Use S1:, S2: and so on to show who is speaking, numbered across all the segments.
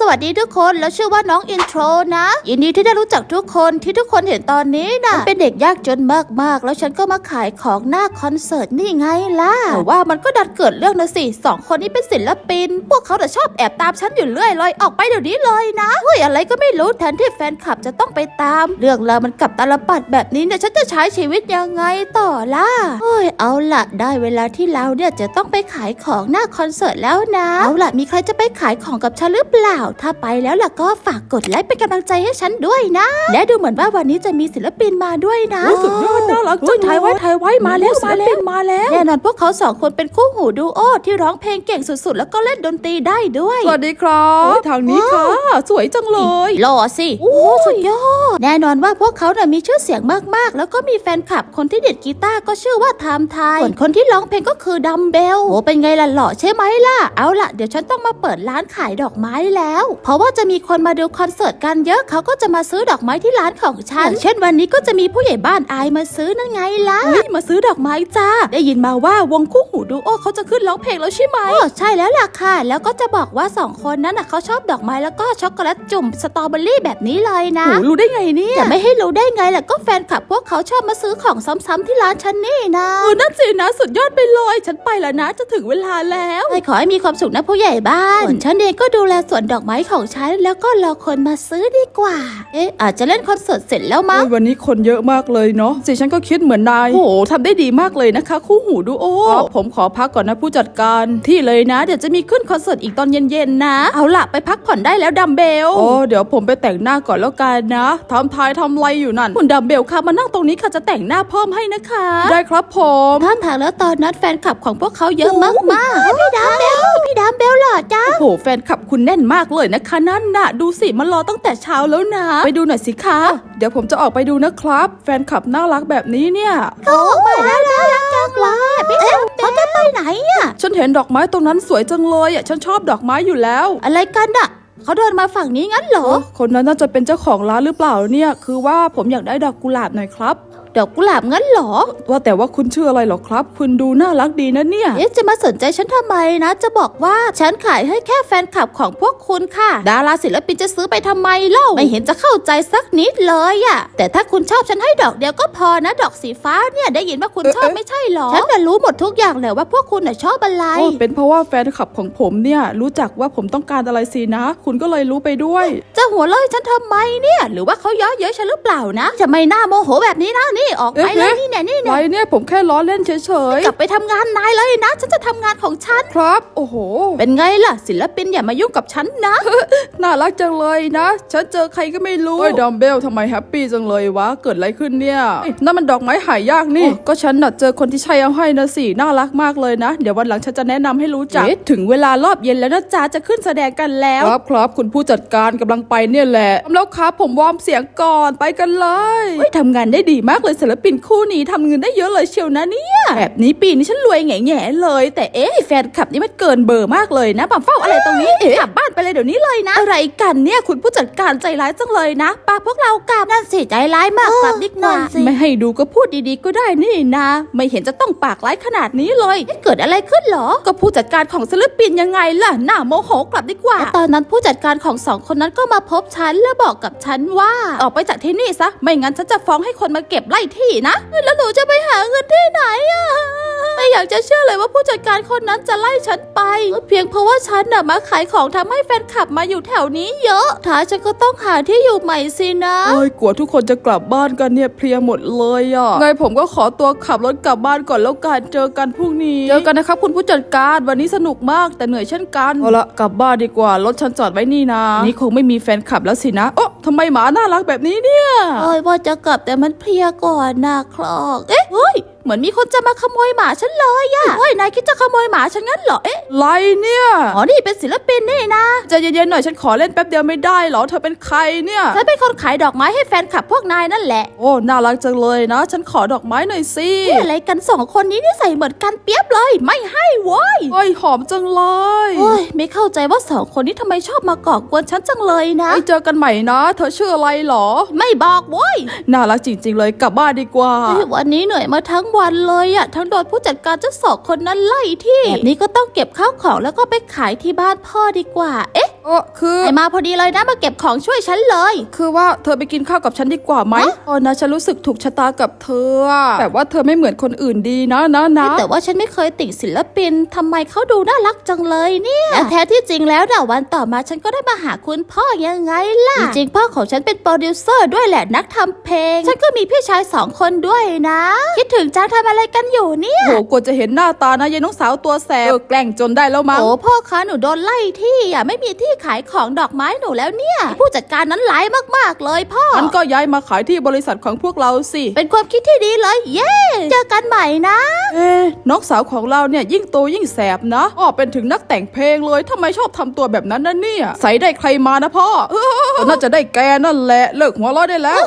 S1: สวัสดีทุกคนแล้วชื่อว่าน้องอินโทรนะยินดีที่ได้รู้จักทุกคนที่ทุกคนเห็นตอนนี้นะฉันเป็นเด็กยากจนมากๆ แล้วฉันก็มาขายของหน้าคอนเสิร์ตนี่ไงล่ะแต่ว่ามันก็ดันเกิดเรื่องนะสิสองคนนี้เป็นศิลปิน พวกเขาแต่ชอบแอบตามฉันอยู่เรื่อยเลยออกไปเดี๋ยวนี้เลยนะเฮ้ยอะไรก็ไม่รู้แทนที่แฟนคลับจะต้องไปตาม เรื่องราวมันกลับตาลปัดแบบนี้เนี่ยฉันจะใช้ชีวิตยังไงต่อล่ะเฮ้ยเอาละได้เวลาที่เราเนี่ยจะต้องไปขายของหน้าคอนเสิร์ตแล้วนะเอาล่ะมีใครจะไปขายของกับฉันหรือเปล่าถ้าไปแล้วล่ะก็ฝากกดไลค์เป็นกำลังใจให้ฉันด้วยนะ และดูเหมือนว่าวันนี้จะมีศิลปินมาด้วยนะ
S2: โอ้สุดยอดน่ารักจัง
S1: ถ่ายไว้ถ่ายไว้มาแล้ว
S2: โอ้
S1: มาแล้ว
S2: ศิลปินมาแล้ว
S1: แน่นอนพวกเขาสองคนเป็นคู่หูดูโอที่ร้องเพลงเก่งสุดๆ แล้วก็เล่นดนตรีได้ด้วย
S2: สวัสดีครับทางนี้ค่ะ สวยจังเลย
S1: หล่อสิโอ้สุดยอดแน่นอนว่าพวกเขาน่ะมีชื่อเสียงมากๆ แล้วก็มีแฟนคลับคนที่เด็ดกีตาร์ก็ชื่อว่าไทม์ไทยส่วนคนที่ร้องเพลงก็คือดัมเบลโอ้เป็นไงล่ะหล่อใช่ไหมล่ะเอาล่ะเดี๋ยวฉันต้องมาเปิดร้านขายดอกไม้แล้วเพราะว่าจะมีคนมาดูคอนเสิร์ตกันเยอะเขาก็จะมาซื้อดอกไม้ที่ร้านของฉันอย่างเช่นวันนี้ก็จะมีผู้ใหญ่บ้านอายมาซื้อนั่นไงล่ะ
S2: เฮ้ยมาซื้อดอกไม้จ้า ได้ยินมาว่าวงคู่หูดูโอเขาจะขึ้นร้องเพลงแล้วใช่ไหม
S1: โอ้ใช่แล้วล่ะค่ะ แล้วก็จะบอกว่าสองคนนั้นน่ะเขาชอบดอกไม้แล้วก็ช็อกโกแลตจุ่มสตรอเบอรี่แบบนี้เลยนะ
S2: โหรู้ได้ไงเนี่ย
S1: จะไม่ให้รู้ได้ไงล่ะก็แฟนคลับพวกเขาชอบมาซื้อของซ้ำๆที่ร้านฉันนี่นะ
S2: เออนั่นสินะสุดยอดไปเลยฉันไปแล้วนะจะถึงเวลาแล้ว
S1: ขอให้มีความสุขนะผู้ใหญ่บ้านส่วนฉันเองก็ดูแลสวนดอกไม้ของฉันแล้วก็รอคนมาซื้อดีกว่า เอ๊ะอาจจะเล่นคอนเสิร์ตเสร็จแล้วมั้ง
S2: เฮ้ยวันนี้คนเยอะมากเลยเนาะสิฉันก็คิดเหมือนนายโอ้โหทำได้ดีมากเลยนะคะ คู่หูดูโอผมขอพักก่อนนะผู้จัดการ ที่เลยนะ เดี๋ยวจะมีขึ้นคอนเสิร์ตอีกตอนเย็นๆนะ
S1: เอาล่ะไปพักผ่อนได้แล้วดัมเบล
S2: โอ้เดี๋ยวผมไปแต่งหน้าก่อนแล้วกันนะทำทายทำไรอยู่นั่นคุณดัมเบลค่ะมานั่งตรงนี้ค่ะจะแต่งหน้าเพิ่มให้นะคะ ได้ครับผม
S1: ท่ามทางแล้วตอนนั้นแฟนคลับของพวกเขาเยอะมากๆพี่ดัมเบลพี่ดัมเบลหล่อจ้า
S2: โอ้โหแฟนคลับคุณแน่นมากเลยนะคะนั่นน่ะ ดูสิมารอตั้งแต่เช้าแล้วนะ ไปดูหน่อยสิคะ เดี๋ยวผมจะออกไปดูนะครับ แฟนคลับน่ารักแบบนี้เนี่ย
S1: เขาออกมาแล้วน่ารักจังเลยพี่ดัมเขาจะไปไหนอะ
S2: ฉันเห็นดอกไม้ตรงนั้นสวยจังเลยอะฉันชอบดอกไม้อยู่แล้ว
S1: อะไรกันอะเขาเดินมาฝั่งนี้งั้นเหรอ
S2: คนนั้นน่าจะเป็นเจ้าของร้านหรือเปล่าเนี่ย คือว่าผมอยากได้ดอกกุหลาบหน่อยครับ
S1: ดอกกุหลาบงั้นเหรอ
S2: ว่าแต่ว่าคุณชื่ออะไรเหรอครับ คุณดูน่ารักดีนะเนี่ย
S1: เอ๊ะจะมาสนใจฉันทำไมนะ จะบอกว่าฉันขายให้แค่แฟนคลับของพวกคุณค่ะ ดาราศิลปินจะซื้อไปทำไมเล่า ไม่เห็นจะเข้าใจสักนิดเลยอะแต่ถ้าคุณชอบฉันให้ดอกเดียวก็พอนะ ดอกสีฟ้าเนี่ยได้ยินว่าคุณ
S2: เอ๊ะ
S1: ชอบไม่ใช่หรอ ฉันน่ะรู้หมดทุกอย่างเลยว่าพวกคุณน่ะชอบอะไร
S2: โอ้เป็นเพราะว่าแฟนคลับของผมเนี่ย รู้จักว่าผมต้องการอะไรสินะ คุณก็เลยรู้ไปด้วย
S1: จะหัวเลยฉันทำไมเนี่ย หรือว่าเขาเย้อเย้ยฉันหรือเปล่านะจะไม่น่าโมโหแบบนี้นะนี่ออกไปเลย
S2: เอ๊ะ
S1: นี่เนี่ยนี่
S2: ไร
S1: เนี่ย
S2: เนี่ยผมแค่ล้อเล่นเฉย
S1: กลับไปทำงานนายเลยนะ ฉันจะทำงานของฉัน
S2: ๆครับ โอ้โห
S1: เป็นไงล่ะ ศิลปินอย่ามายุ่งกับฉันนะ
S2: น่ารักจังเลยนะ ฉันเจอใครก็ไม่รู้เฮ้ยดอมเบลทำไมแฮปปี้จังเลยวะ เกิดอะไรขึ้นเนี่ยเอ้ยนั่นมันดอกไม้หายากนี่ ก็ฉันน่ะเจอคนที่ใช่เอาให้นะสิ น่ารักมากเลยนะ เดี๋ยววันหลังฉันจะแนะนำให้รู้จักถึงเวลารอบเย็นแล้วนะจ๊ะจะขึ้นแสดงกันแล้ว ครับครับคุณผู้จัดการกำลังไปเนี่ยแหละแล้วครับผมวอร์มเสียงก่อนไปกันเลยเฮ้ยทำงานได้ดีมากเลยศิลปินคู่นี้ทำเงินได้เยอะเลยเชียวนะเนี่ยแบบนี้ปีนี้ฉันรวยแง่ๆเลย แต่เอ๊ะแฟนคลับนี่มันเกินเบอร์มากเลยนะบัมเฝ้าอะไรตรงนี้เอ๊ะกลับบ้านไปเลยเดี๋ยวนี้เลยนะอะไรกันเนี่ยคุณผู้จัดการใจร้ายจังเลยนะป้าพวกเรากลับ
S1: นั่นสิใจร้ายมากกลับดีกว่า
S2: ไม่ให้ดูก็พูดดีๆก็ได้นี่นะ ไม่เห็นจะต้องปากร้ายขนาดนี้เลย
S1: เกิดอะไรขึ้นเหรอ
S2: ก็ผู้จัดการของศิลปินยังไงล่ะหน้าโมโหกลับดีกว่า
S1: และตอนนั้นผู้จัดการของสองคนนั้นก็มาพบฉันและบอกกับฉันว่า
S2: ออกไปจากที่นี่ซะไม่งั้นฉันจะฟ้องให้คนมาเก็บไล่ที่นะ แล้วหนูจะไปหาเงินที่ไหนอะไม่อยากจะเชื่อเลยว่าผู้จัดการคนนั้นจะไล่ฉันไป เพียงเพราะว่าฉันน่ะมาขายของทำให้แฟนคลับมาอยู่แถวนี้เยอะ
S1: ถ้าฉันก็ต้องหาที่อยู่ใหม่สินะ
S2: เอ้ยกลัวทุกคนจะกลับบ้านกันเนี่ยเพลียหมดเลยอะไงผมก็ขอตัวขับรถกลับบ้านก่อนแล้วกันเจอกันพรุ่งนี้เจอกันนะครับคุณผู้จัดการวันนี้สนุกมากแต่เหนื่อยเช่นกันเอาละกลับบ้านดีกว่ารถฉันจอดไว้นี่นะนี่คงไม่มีแฟนคลับแล้วสินะโอ้ทำไมหมาน่ารักแบบนี้เนี่ย
S1: เอ้ยว่าจะกลับแต่มันเพลียก่อนก่อนะคลอก เอ๊ะเฮ้ย เหมือนมีคนจะมาขโมยหมาฉันเลยอะเฮ้ยนายคิดจะขโมยหมาฉันงั้นเหรอ เอ๊ะ
S2: ไรเนี่ย
S1: อ๋อ นี่เป็นศิลปินนี่นะ
S2: ใจเย็นๆหน่อยฉันขอเล่นแป๊บเดียวไม่ได้เหรอ เธอเป็นใครเนี่ย
S1: ฉันเป็นคนขายดอกไม้ให้แฟนคลับพวกนายนั่นแหละ
S2: โอ้ น่ารักจังเลยนะ ฉันขอดอกไม้หน่อยสิ
S1: นี่อะไรกันสองคนนี้นี่ใส่เหมือนกันเปียบเลย ไม่ให้โว้ย
S2: เฮ้ยหอมจังเลย
S1: เฮ้ยไม่เข้าใจว่าสองคนนี้ทำไมชอบมาก่อกวนฉันจังเลยนะ
S2: ไว้เจอกันใหม่นะ เธอชื่ออะไรเหรอ
S1: ไม่บอกโว้ย
S2: น่ารักจริง ๆ เลยกลับบ้านดีกว่า
S1: เฮ้ยวันนี้เหนื่อยมาทั้งวันเลยอะทั้งโดนผู้จัดการเจ้าสองคนนั้นไล่ที่ แบบนี้ก็ต้องเก็บข้าวของแล้วก็ไปขายที่บ้านพ่อดีกว่า เอ๊ะ
S2: เออคือ
S1: ไอมาพอดีเลยนะมาเก็บของช่วยฉันเลย
S2: คือว่าเธอไปกินข้าวกับฉันดีกว่าไหม
S1: ฮะ
S2: ตอนนะฉันรู้สึกถูกชะตากับเธออะแบบว่าเธอไม่เหมือนคนอื่นดีนะนะนะ
S1: แต่ว่าฉันไม่เคยติ่งศิลปินทำไมเขาดูน่ารักจังเลยเนี่ยและแท้ที่จริงแล้วนะวันต่อมาฉันก็ได้มาหาคุณพ่อยังไงล่ะ จริงๆพ่อของฉันเป็นโปรดิวเซอร์ด้วยแหละนักทำเพลง ฉันก็มีพี่ชายสองคนด้วยนะ คิดถึงจังทำอะไรกันอยู่เนี่ย
S2: โหกว่าจะเห็นหน้าตานะยายน้องสาวตัวแสบเออแกล้งจนได้แล้วมั้ง
S1: โอ้พ่อคะหนูโดนไล่ที่อะไม่มีที่ขายของดอกไม้หนูแล้วเนี่ย ผู้จัดการนั้นร้ายมากๆเลยพ่อ
S2: มันก็ย้ายมาขายที่บริษัทของพวกเราสิ
S1: เป็นความคิดที่ดีเลย เย้เจอกันใหม่นะ
S2: เอ๊ะน้องสาวของเราเนี่ยยิ่งโตยิ่งแสบนะอ้อเป็นถึงนักแต่งเพลงเลยทำไมชอบทำตัวแบบนั้นนะเนี่ย ใส่ได้ใครมานะพ่อเออก็น่าจะได้แกนั่นแหละเลิกหัวเราะได้แล้ว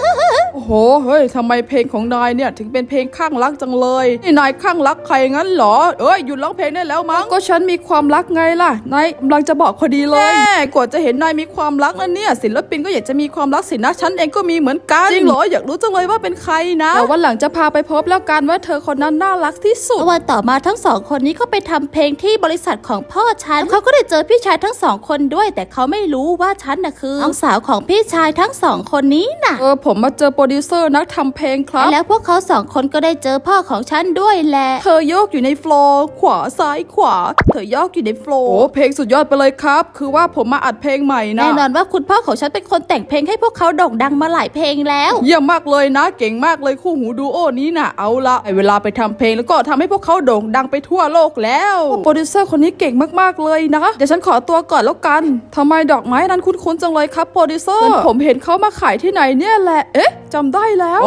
S2: โอ้โหเฮ้ยทำไมเพลงของนายเนี่ยถึงเป็นเพลงข้างรักจังเลยนี่นายข้างรักใครงั้นเหรอ เอ้ยหยุดร้องเพลงได้แล้วมั้งก็ฉันมีความรักไงล่ะนายกำลังจะบอกพอดีเลยแม่กว่าจะเห็นนายมีความรักนะเนี่ย ศิลปินก็อยากจะมีความรักสินะฉันเองก็มีเหมือนกันจริงเหรออยากรู้จังเลยว่าเป็นใครนะแต่วันหลังจะพาไปพบแล้วกันว่าเธอคนนั้นน่ารักที่สุด
S1: วันต่อมาทั้งสองคนนี้ก็ไปทำเพลงที่บริษัทของพ่อฉันเขาก็ได้เจอพี่ชายทั้งสองคนด้วย แต่เขาไม่รู้ว่าฉันน่ะคือน้องสาวของพี่ชายทั้งสองคนนี้น่ะ
S2: เออผมมาเจอโปรดิวเซอร์นักทำเพลงครับ
S1: แล้วพวกเขาสองคนก็ได้เจอพ่อของฉันด้วยแหละ
S2: เธอโยกอยู่ในโฟลว์ขวาซ้ายขวา เธอโยกอยู่ในโฟลว์โอ้เพลงสุดยอดไปเลยครับ คือว่าผมมาอัดเพลงใหม่นะ
S1: แน่นอนว่าคุณพ่อของฉันเป็นคนแต่งเพลงให้พวกเขาโด่งดังมาหลายเพลงแล้ว
S2: เยี่ยมมากเลยนะ เก่งมากเลยคู่หูดูโอนี้น่ะเอาละไอเวลาไปทำเพลงแล้วก็ทำให้พวกเขาโด่งดังไปทั่วโลกแล้วโปรดิวเซอร์คนนี้เก่งมากๆเลยนะเดี๋ยวฉันขอตัวก่อนแล้วกันทำไมดอกไม้นั้นคุ้นๆจังเลยครับโปรดิวเซอร์ผมเห็นเขามาขายที่ไหนเนี่ยแหละเอ๊ะจำได้แล้ว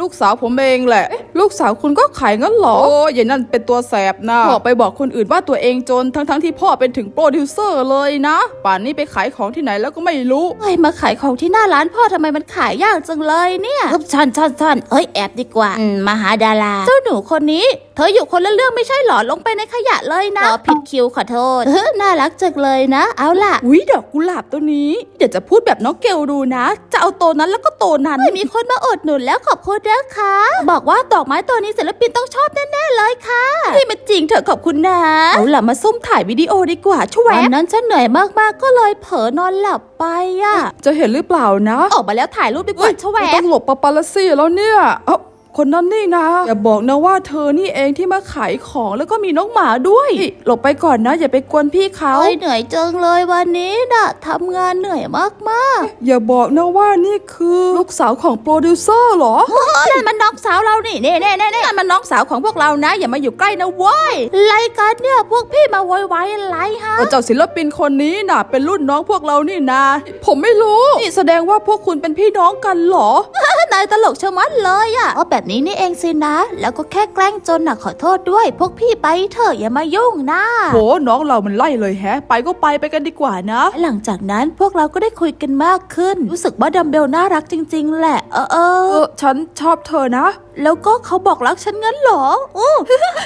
S2: ลูกสาวผมเองแหละ ลูกสาวคุณก็ขายงั้นเหรอ โอ้ยายนั่นเป็นตัวแสบนะพ่อไปบอกคนอื่นว่าตัวเองจนทั้งๆที่พ่อเป็นถึงโปรดิวเซอร์เลยนะ ป่านนี้ไปขายของที่ไหนแล้วก็ไม่รู้
S1: เฮ้ยมาขายของที่หน้าร้านพ่อทำไมมันขายยากจังเลยเนี่ยอึบซ่อนซ่อนซ่อนเอ้ยแอบดีกว่าอืมมาหาดารา เจ้าหนูคนนี้ เธออยู่คนละเรื่องไม่ใช่หรอลงไปในขยะเลยนะรอผิดคิวขอโทษเออน่ารักจังเลยนะ เอาล่ะ
S2: อุ้ยดอกกุหลาบตัวนี้ เดี๋ยวจะพูดแบบน้องเกลดูนะ จะเอาโตนั้นแล้วก็โตนั้น
S1: เฮ้ยมีคนมาอดหนุนแล้วขอบคุณนะคะ บอกว่าดอกไม้ตัวนี้ศิลปินต้องชอบแน่ๆเลยค่ะนี่มันจริงเถอะขอบคุณนะ
S2: เอาล่ะมาซุ่มถ่ายวิดีโอดีกว่าช่วย
S1: วันนั้นฉันเหนื่อยมากๆก็เลยเผลอนอนหลับไปอะ
S2: จะเห็นหรือเปล่านะ
S1: ออกมาแล้วถ่ายรูปดีกว่าชแหว
S2: ไม่ต้องหลบปาปาลัสซี่แล้วเนี่ยเอ้า คนนั้นนี่นะอย่าบอกนะว่าเธอนี่เองที่มาขายของแล้วก็มีน้องหมาด้วยนี่หลบไปก่อนนะ อย่าไปกวนพี่เขา
S1: เอ้ยเหนื่อยจังเลยวันนี้น่ะทำงานเหนื่อยมาก
S2: อย่าบอกนะว่านี่คือลูกสาวของโปรดิวเซอร์เหรอ
S1: ๆนั่นมันน้องสาวเรานี่เน่เน่เน่นั่นมันน้องสาวของพวกเรานะ อย่ามาอยู่ใกล้นะเว้ยไรกันเนี่ยพวกพี่มาโวยวายอะไรฮะ
S2: เจ้าศิลปินคนนี้น่ะเป็นรุ่นน้องพวกเรานี่นะ ผมไม่รู้ นี่แสดงว่าพวกคุณเป็นพี่น้องกันเหรอ
S1: นายตลกชะมัดเลยอะอ๋อแบบนี้นี่เองสินะ แล้วก็แค่แกล้งจนน่ะขอโทษด้วย พวกพี่ไปเถอะอย่ามายุ่งนะ
S2: โหน้องเรามันไล่เลยแฮะ ไปก็ไปไปกันดีกว่านะ
S1: หลังจากนั้นพวกเราก็ได้คุยกันมากขึ้น รู้สึกว่าดัมเบลน่ารักจริง ๆ แหละ เออเอ
S2: เอ
S1: อ
S2: อฉันชอบเธอนะ
S1: แล้วก็เขาบอกรักฉันงั้นเหรออู้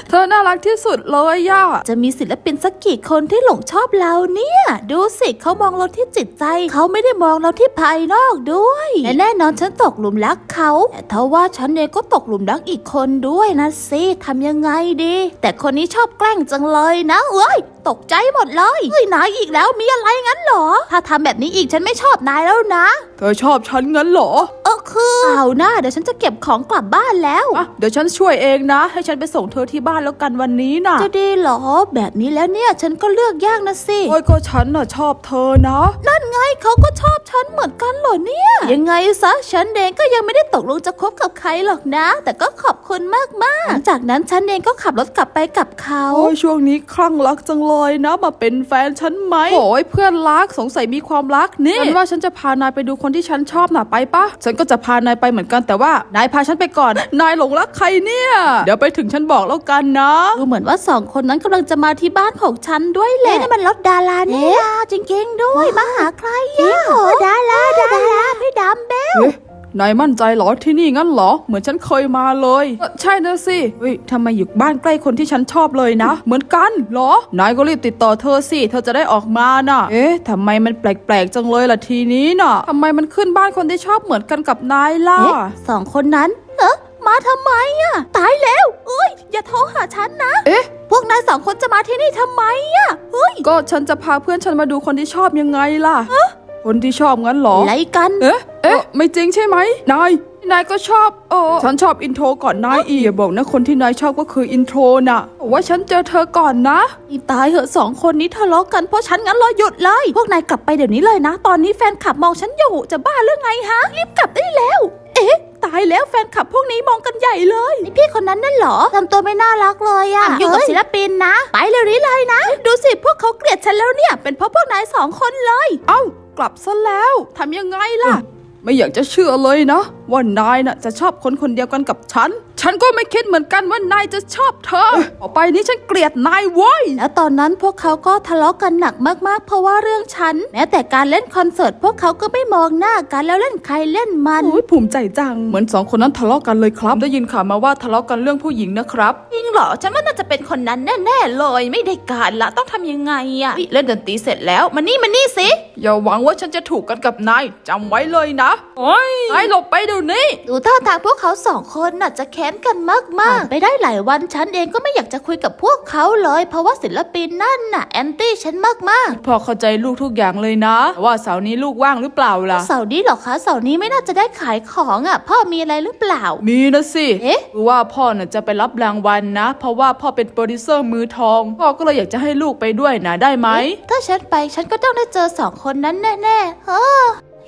S2: เธอน่ารักที่สุดเลยย่า
S1: จะมีศิลปินสักกี่คนที่หลงชอบเราเนี่ย ดูสิเขามองเราที่จิตใจ เขาไม่ได้มองเราที่ภายนอกด้วยและแน่นอนฉันตกหลุมรักเขาแต่ทว่าฉันเองก็ตกหลุมรักอีกคนด้วยนะสิทำยังไงดี แต่คนนี้ชอบแกล้งจังเลยนะเอ้ย ตกใจหมดเลยเฮ้ยนายอีกแล้วมีอะไรงั้นเหรอ ถ้าทำแบบนี้อีกฉันไม่ชอบนายแล้วนะ
S2: เธอชอบฉันงั้นเหรอ
S1: เออคือเอาหน้าเดี๋ยวฉันจะเก็บของกลับบ้านแล้ว
S2: อะเดี๋ยวฉันช่วยเองนะ ให้ฉันไปส่งเธอที่บ้านแล้วกันวันนี้น่ะ
S1: จะดีเหรอ แบบนี้แล้วเนี่ยฉันก็เลือกยากนะสิ
S2: โอ้ยก็ฉันน่ะชอบเธอนะ
S1: นั่นไงเขาก็ชอบฉันเหมือนกันเหรอเนี่ย ยังไงซะฉันเองก็ยังไม่ได้ตกลงจะคบกับใครหรอกนะ แต่ก็ขอบคุณมากมากๆหลังจากนั้นฉันเองก็ขับรถกลับไปกับเขา
S2: โอ้ยช่วงนี้คลั่งรักจังเลยนะมาเป็นแฟนฉันไหมโอ้ยเพื่อนรักสงสัยมีความรักนี่ฉันว่าฉันจะพานายไปดูคนที่ฉันชอบน่ะไปปะฉันก็จะพานายไปเหมือนกันแต่ว่านายพาฉันไปก่อน นายหลงรักใครเนี่ย เดี๋ยวไปถึงฉันบอกแล้วกันนะ
S1: ดูเหมือนว่าสองคนนั้นกำลังจะมาที่บ้านของฉันด้วยแหละนี่มันรถดาราเนี่ยจริงๆด้วยมาหาใครอะดาราดาราพี่ดำเบล
S2: เอ๊ะ นายมั่นใจเหรอที่นี่งั้นเหรอ เหมือนฉันเคยมาเลยเอ่อใช่นะสิเฮ้ยทำไมอยู่บ้านใกล้คนที่ฉันชอบเลยนะ เหมือนกันเหรอ นายก็รีบติดต่อเธอสิ เธอจะได้ออกมาน่ะ เอ๊ะทำไมมันแปลกๆจังเลยล่ะทีนี้น่ะทำไมมันขึ้นบ้านคนที่ชอบเหมือนกันกับนายล่ะ
S1: เอ๊ะสองคนนั้น เออมาทำไมอะตายแล้วเอ้ย อย่าโทรหาฉันนะ
S2: เอ๊ะ
S1: พวกนายสองคนจะมาที่นี่ทำไมอะเฮ้ย
S2: ก็ฉันจะพาเพื่อนฉันมาดูคนที่ชอบยังไงล่ะ คนที่ชอบงั้นเหรอ
S1: อะไรกัน
S2: เอ๊ะ เอ๊ะ ไม่จริงใช่ไหม นาย นายก็ชอบเออฉันชอบอินโทรก่อนนายอีกอย่าบอกนะคนที่นายชอบก็คืออินโทรน่ะบอกว่าฉันเจอเธอก่อนนะ
S1: นี่ตายเหอะสองคนนี้ทะเลาะกันเพราะฉันงั้นเราหยุดเลย พวกนายกลับไปเดี๋ยวนี้เลยนะ ตอนนี้แฟนคลับมองฉันอยู่จะบ้าหรือไงฮะ รีบกลับได้แล้ว เอ๊ะ ตายแล้วแฟนคลับพวกนี้มองกันใหญ่เลยนี่พี่คนนั้นนั่นเหรอทำตัวไม่น่ารักเลยอะอยู่กับศิลปินนะ ไปเร็วนี้เลยนะ ดูสิพวกเขาเกลียดฉันแล้วเนี่ย เป็นเพราะพวกนายสองคนเลย
S2: เอ้า กลับซะแล้วทำยังไงล่ะ ไม่อยากจะเชื่อเลยนะ ว่านายน่ะจะชอบคนคนเดียวกันกับฉัน ฉันก็ไม่คิดเหมือนกันว่านายจะชอบเธอต่อไปนี้ฉันเกลียดนายเว้ย
S1: แล้วตอนนั้นพวกเขาก็ทะเลาะกันหนักมากๆ เพราะว่าเรื่องฉัน แม้แต่การเล่นคอนเสิร์ตพวกเขาก็ไม่มองหน้ากันแล้วเล่นใครเล่นมัน
S2: โอ้ยภูมิใจจัง เหมือนสองคนนั้นทะเลาะกันเลยครับ ได้ยินข่าวมาว่าทะเลาะกันเรื่องผู้หญิงนะครับ
S1: จริงเหรอ ฉันว่าน่าจะเป็นคนนั้นแน่ ๆ เลย ไม่ได้การละต้องทำยังไงอะเล่นดนตรีเสร็จแล้วมานี่มานี่สิ
S2: อย่าหวังว่าฉันจะถูกกันกับนายจำไว้เลยนะโอ้ยนายหลบไปเดี๋ยวนี้
S1: ดูท่าทางพวกเขาสองคนน่ะจะแค้นกันมากๆ ไปได้หลายวันฉันเองก็ไม่อยากจะคุยกับพวกเขาเลย เพราะว่าศิลปินนั่นน่ะแอนตี้ฉันมาก
S2: พอเข้าใจลูกทุกอย่างเลยนะแต่ว่าเสาร์นี้ลูกว่างหรือเปล่าล่ะ
S1: ๆ เสาร์นี้เหรอคะเสาร์นี้ไม่น่าจะได้ขายของอะ พ่อมีอะไรหรือเปล่า
S2: มีนะสิ
S1: เอ๊ะ
S2: คือว่าพ่อน่ะจะไปรับรางวัลนะ เพราะว่าพ่อเป็นโปรดิวเซอร์มือทอง พ่อก็เลยอยากจะให้ลูกไปด้วยนะได้ไหม
S1: ถ้าฉันไปฉันก็ต้องได้เจอสองคนนั้นแน่ๆเออ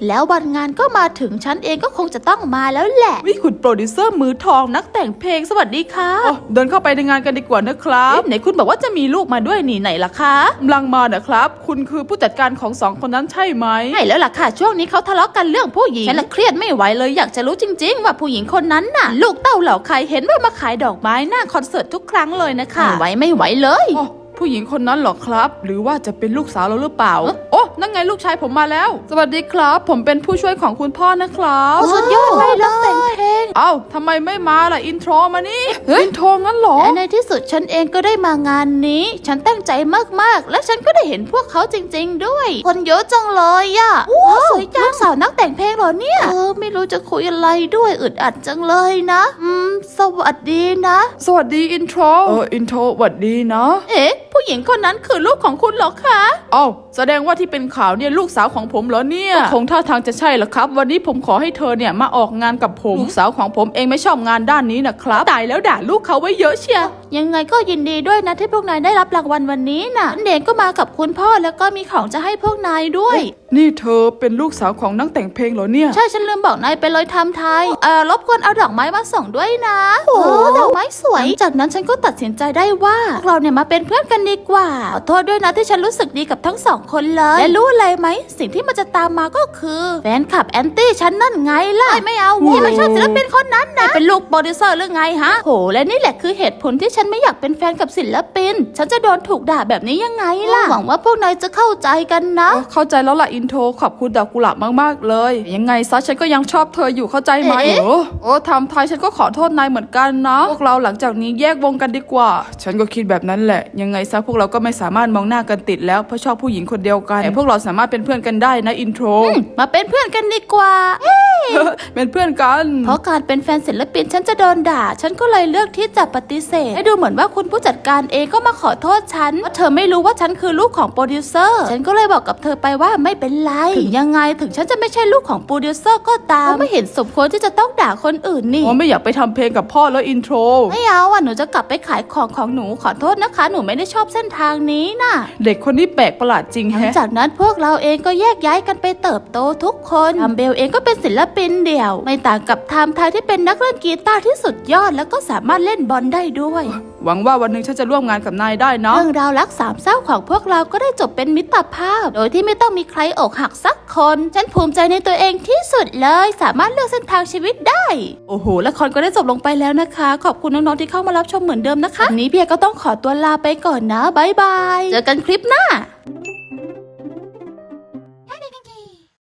S1: แล้ววันงานก็มาถึงฉันเองก็คงจะต้องมาแล้วแหละ
S2: วิคุณโปรดิวเซอร์มือทองนักแต่งเพลงสวัสดีค่ะ เดินเข้าไปในงานกันดีกว่านะครับ
S1: เอ๊ะไหนคุณบอกว่าจะมีลูกมาด้วยนี่ไหนล่ะคะ
S2: กำลังมานะครับ คุณคือผู้จัดการของสองคนนั้นใช่ไหม
S1: ใช่แล้วล่ะค่ะ ช่วงนี้เขาทะเลาะกันเรื่องผู้หญิงฉันละเครียดไม่ไหวเลยอยากจะรู้จริง ๆ ว่าผู้หญิงคนนั้นน่ะ ลูกเต้าเหล่าใครเห็นว่ามาขายดอกไม้หน้าคอนเสิร์ตทุกครั้งเลยนะคะไม่ไหวไม่ไหวเลย
S2: อ๋อ ผู้หญิงคนนั้นเหรอครับ หรือว่าจะเป็นลูกสาวเราหรือเปล่า โอ้นั่นไงลูกชายผมมาแล้ว สวัสดีครับ ผมเป็นผู้ช่วยของคุณพ่อนะครับ
S1: สุดยอดเลยนักแต่งเพลง
S2: เอ้าทำไมไม่มาล่ะอินโทรมานี่อินโทรงั้นเหรอ
S1: และในที่สุดฉันเองก็ได้มางานนี้ ฉันตั้งใจมากๆ และฉันก็ได้เห็นพวกเขาจริง ๆ ด้วย คนเยอะจังเลยอะว้าวสวยจังลูกสาวนักแต่งเพลงเหรอเนี่ยเออไม่รู้จะคุยอะไรด้วยอึดอัดจังเลยนะ อืม สวัสดีนะ
S2: สวัสดีอินโทรเอออินโทรสวัสดีนะ
S1: เอ๊ะ ผู้หญิงคนนั้นคือลูกของคุณเหรอคะ
S2: เอ้าแสดงว่าที่เป็นข่าวเนี่ยลูกสาวของผมเหรอเนี่ยคงท่าทางจะใช่ละครับ วันนี้ผมขอให้เธอเนี่ยมาออกงานกับผมลูกสาวของผมเองไม่ชอบงานด้านนี้นะครับตายแล้วด่าลูกเขาไว้เยอะเชียว
S1: ยังไงก็ยินดีด้วยนะที่พวกนายได้รับรางวัลวันนี้น่ะฉันเองก็มากับคุณพ่อแล้วก็มีของจะให้พวกนายด้วย
S2: นี่เธอเป็นลูกสาวของนักแต่งเพลงเหรอเนี่ย
S1: ใช่ฉันลืมบอกนายไปเลยทำไทยเอ่อรบกวนเอาดอกไม้มาส่งด้วยนะ โอ้ดอกไม้สวย จากนั้นฉันก็ตัดสินใจได้ว่าพวกเราเนี่ยมาเป็นเพื่อนกันดีกว่าขอโทษด้วยนะที่ฉันรู้สึกดีกับทั้งสองคนเลย และรู้อะไรไหม สิ่งที่มันจะตามมาก็คือแฟนคลับแอนตี้ฉันนั่นไงล่ะไม่ไม่เอาที่ไม่ชอบศิลปินคนนั้นนะเป็นลูกโปรดิวเซอร์หรือไงฮะโหและนี่แหละคือเหตุผลที่ฉันไม่อยากเป็นแฟนกับศิลปิน ฉันจะโดนถูกด่าแบบนี้ยังไงล่ะหวังว่าพวกนายจะเข้าใจกันนะ
S2: เข้าใจแล้วล่ะอินโทรขอบคุณดอกกุหลาบมากๆเลย ยังไงซะฉันก็ยังชอบเธออยู่เข้าใจไหม
S1: เอ๊ะ
S2: โอ้โอ้ทำไทยฉันก็ขอโทษนายเหมือนกันนะพวกเราหลังจากนี้แยกวงกันดีกว่า ฉันก็คิดแบบนั้นแหละ ยังไงซะพวกเราก็ไม่สามารถมองหน้ากันติดแล้วเพราะชอบผู้หญิงคนเดียวกันแต่พวกเราสามารถเป็นเพื่อนกันได้นะอินโทร
S1: มาเป็นเพื่อนกันดีกว่า
S2: เป็นเพื่อนกัน
S1: เพราะการเป็นแฟนศิลปินฉันจะโดนด่า ฉันก็เลยเลือกที่จะปฏิเสธให้ดูเหมือนว่าคุณผู้จัดการเองก็มาขอโทษฉันว่าเธอไม่รู้ว่าฉันคือลูกของโปรดิวเซอร์ฉันก็เลยบอกกับเธอไปว่าไม่เป็นไรถึงยังไงถึงฉันจะไม่ใช่ลูกของโปรดิวเซอร์ก็ตามก็ไม่เห็นสมควรที่จะต้องด่าคนอื่นนี่
S2: อ๋อไม่อยากไปทำเพลงกับพ่อแล้วอินโทร
S1: ไม่เอาอะหนูจะกลับไปขายของของหนูขอโทษนะคะ หนูไม่ได้ชอบเส้นทางนี้น่ะ
S2: เด็กคนนี้แปลกประหลาดจริง
S1: หลัง
S2: แฮะ
S1: จากนั้นพวกเราเองก็แยกย้ายกันไปเติบโตทุกคนทัมเบลเองก็เป็นศิลปินเดี่ยว ไม่ต่างกับไทม์ไทยที่เป็นนักเล่นกีตาร์ที่สุดยอด แล้วก็สามารถเล่นบอลได้ด้วย
S2: หวังว่าวันหนึ่งฉันจะร่วมงานกับนายได้นะ
S1: เรื่องราวรักสามเศร้าของพวกเราก็ได้จบเป็นมิตรภาพ โดยที่ไม่ต้องมีใครอกหักสักคน ฉันภูมิใจในตัวเองที่สุดเลย สามารถเลือกเส้นทางชีวิตได้ โอ้โหละครก็ได้จบลงไปแล้วนะคะ ขอบคุณน้องๆที่เข้ามารับชมเหมือนเดิมนะคะวันนี้เพียก็ต้องขอตัวลาไปก่อนนะบ๊ายบายเจอกันคลิปหน้า